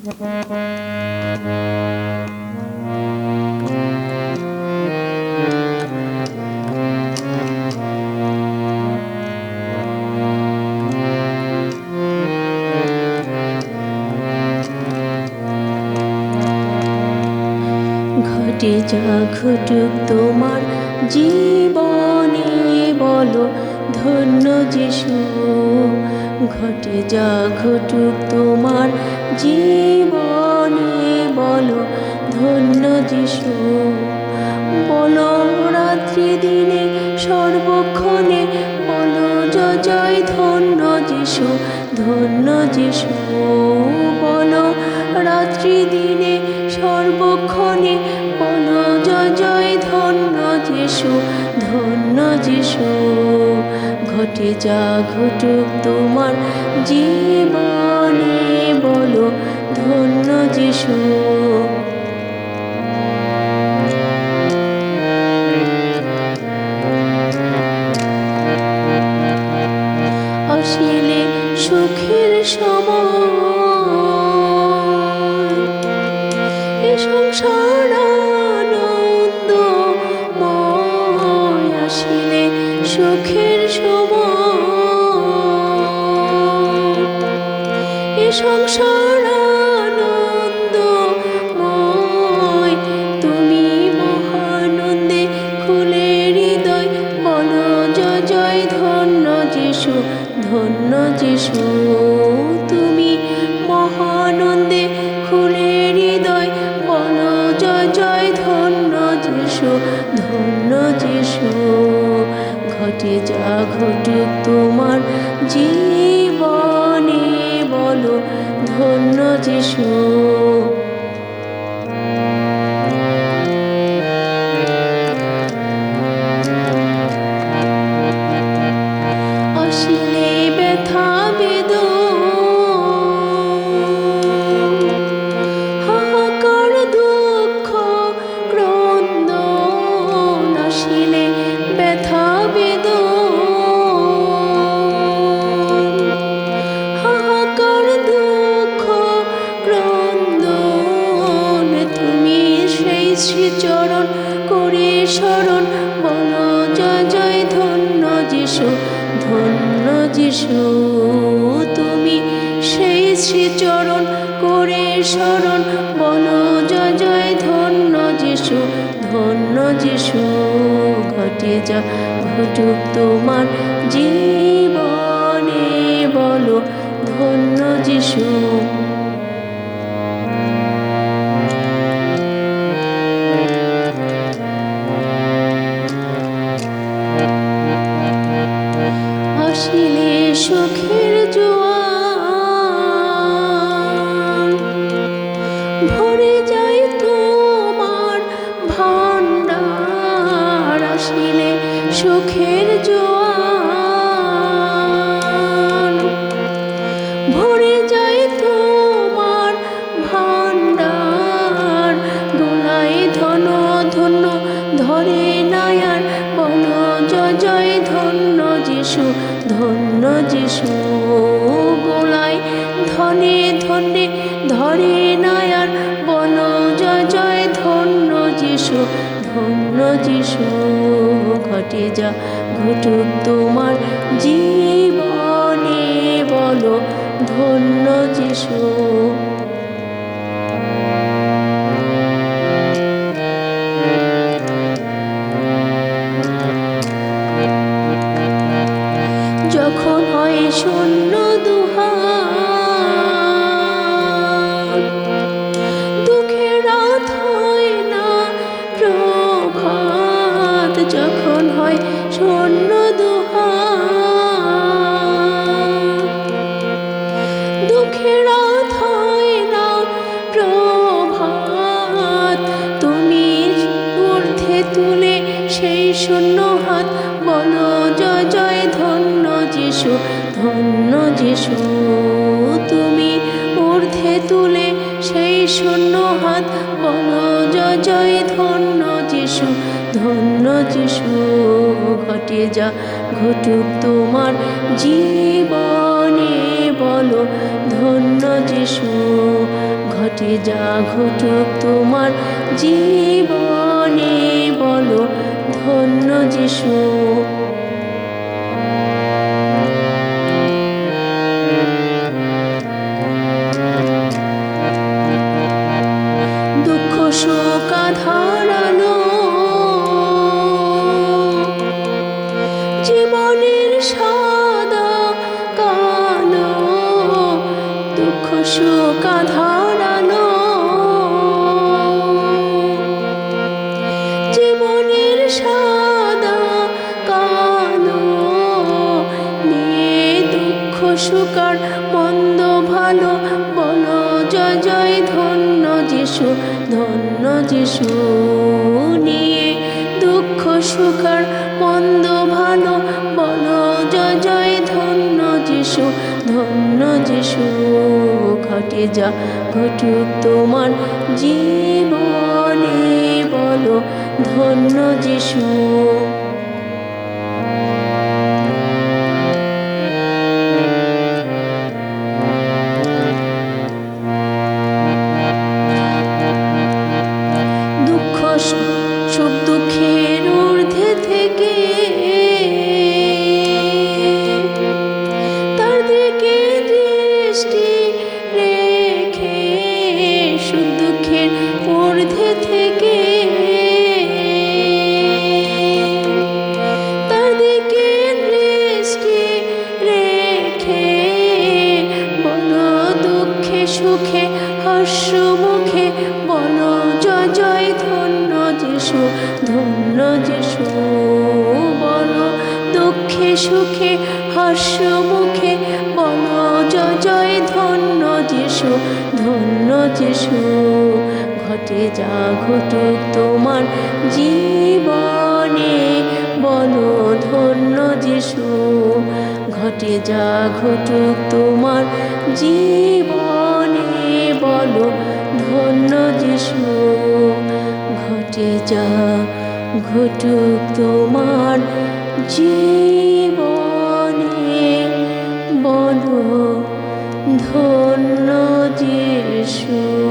ঘটে যা ঘটুক তোমার জীবনে বলো ধন্য যিশু, ঘটে যা ঘটুক তোমার জীবনে। বলো, ধন্য যিশু, বলো রাত্রি দিনে সর্বক্ষণে। বলো জয় ধন্য যিশু ধন্য যিশু, বলো রাত্রি দিনে সর্বক্ষণে। বলো জয় ধন্য যিশু ধন্য যিশু। ঘটে যা ঘটুক তোমার জীবনে বলো ধন্য যিশু। আসিলে সুখের সময় সংসার আনন্দময় তুমি মহানন্দে খুলে হৃদয় বলো জয় ধন্য যিশু ধন্য যিশু। তুমি মহানন্দে খুলে হৃদয় বলো জয় জয় ধন্য যিশু ধন্য যিশু। ঘটে যা ঘটুক তোমার জীবনে বলো ধন্য যিশু। বলো জয় জয় ধন্য যিশু ধন্য যিশু। তুমি সেই শ্রীচরণ করে শরণ, বলো জয় জয় ধন্য যিশু ধন্য যিশু। ঘটে যা, ঘটুক তোমার জীবনে, বলো ধন্য যিশু। ধরে নায়ার বলো জয়, ধন্য যিশু ধন্য যিশু গোলায় ধনে ধনে ধরে নায়ার বলো জয় জয়, ধন্য যিশু ধন্য যিশু। ঘটে যা, ঘটুক তোমার জীবনে বলো, ধন্য যিশু। সেই শূন্য হাত, বলো জয় জয়, ধন্য যিশু ধন্য যিশু। তুমি ঊর্ধ্বে তুলে সেই শূন্য হাত, বলো জয় জয়, ধন্য যিশু ধন্য যিশু। ঘটে যা, ঘটুক তোমার জীবনে, বলো ধন্য যিশু। ঘটে যা, ঘটুক তোমার জীবনে, বলো ধন্য যিশু। দুঃখ শোক ধারালো জীবনের সাদা কালো। দুঃখ শোক সুকার, মন্দ ভালো, বলো জয় জয় ধন্য যিশু ধন্য যিশু নিয়ে দুঃখ, সুখার, মন্দ ভালো, বলো জয় জয় ধন্য যিশু ধন্য যিশু ঘটে যা, ঘটুক তোমার জীবনে, বলো ধন্য যিশু। সুখে হাস্য মুখে বলো জয় জয় ধন্য যিশু ধন্য যিশু। ঘটে যা ঘটুক তোমার জীবনে, বলো ধন্য যিশু। ঘটে যা ঘটুক তোমার জীবনে, বলো ধন্য যিশু। ঘটে যা ঘটুক তোমার জীবনে বলো ধন্য যিশু।